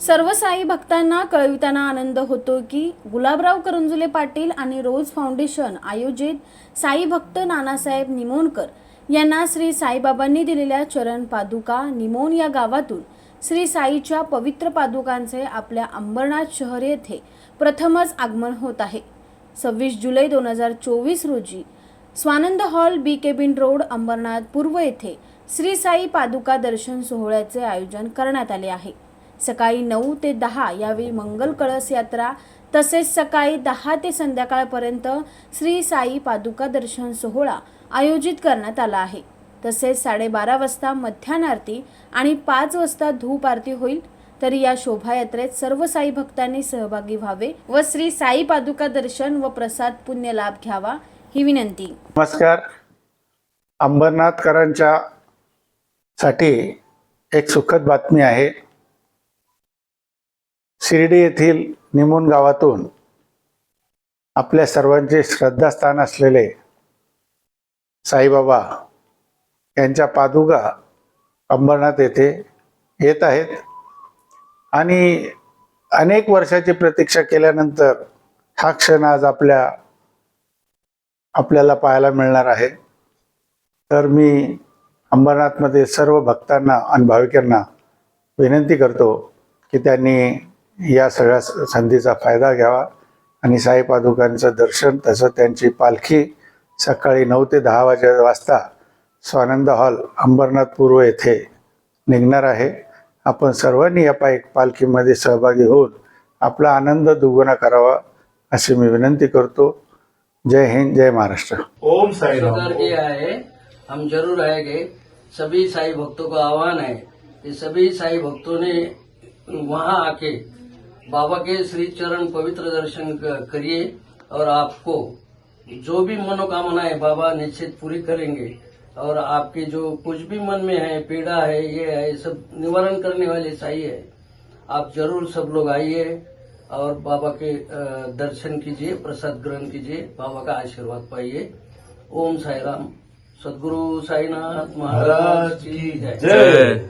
सर्व साई भक्तांना कळविताना आनंद होतो की गुलाबराव करंजुले पाटील आणि रोज फाउंडेशन आयोजित साई भक्त नानासाहेब निमोणकर यांना श्री साईबाबांनी दिलेल्या चरण पादुका निमोन या गावातून श्री साईच्या पवित्र पादुकांचे आपल्या अंबरनाथ शहर येथे प्रथमच आगमन होत आहे. सव्वीस जुलै दोन हजार चोवीस रोजी Swanand hall B cabin road Ambarnath पूर्व येथे श्री साई पादुका दर्शन सोहळ्याचे आयोजन करण्यात आले आहे. सकाळी नऊ ते दहा यावेळी मंगल कळस यात्रा तसेच सकाळी दहा ते संध्याकाळपर्यंत श्री साई पादुका दर्शन सोहळा आयोजित करण्यात आला आहे. तसेच साडेबारा वाजता मध्यान आरती आणि पाच वाजता धूप आरती होईल तर या शोभायात्रेत सर्व साई भक्तांनी सहभागी व्हावे व श्री साई पादुका दर्शन व प्रसाद पुण्य लाभ घ्यावा ही विनंती. नमस्कार. अंबरनाथकरांच्या साठी एक सुखद बातमी आहे. शिर्डी येथील निमोन गावातून आपल्या सर्वांचे श्रद्धास्थान असलेले साईबाबा यांच्या पादुका अंबरनाथ येथे येत आहेत. आणि अनेक वर्षाची प्रतीक्षा केल्यानंतर हा क्षण आज आपल्या आपल्याला पाहायला मिळणार आहे. तर मी अंबरनाथमध्ये सर्व भक्तांना आणि भाविकांना विनंती करतो की त्यांनी या सगळ्या स- संधीचा फायदा घ्यावा. आणि साई पादुकांचं दर्शन तसं त्यांची पालखी सकाळी नऊ ते दहा वाजे वाजता स्वानंद हॉल अंबरनाथ पूर्व येथे निघणार आहे. आपण सर्वांनी या पाय पालखीमध्ये सहभागी होऊन आपला आनंद दुगुणा करावा अशी मी विनंती करतो. जय हिंद जय महाराष्ट्र. ओम साई आए हम जरूर आएंगे. सभी साई भक्तों का आह्वान है कि सभी साई भक्तों ने वहां आके बाबा के श्री चरण पवित्र दर्शन करिए और आपको जो भी मनोकामना है बाबा निश्चित पूरी करेंगे और आपके जो कुछ भी मन में है, पीड़ा है, ये है सब निवारण करने वाले साई है, आप ज़रूर सब लोग आइए और बाबा के दर्शन कीजिए, प्रसाद ग्रहण कीजिए, बाबा का आशीर्वाद पाइए। ओम साई राम सदगुरु साईनाथ महाराज की जय।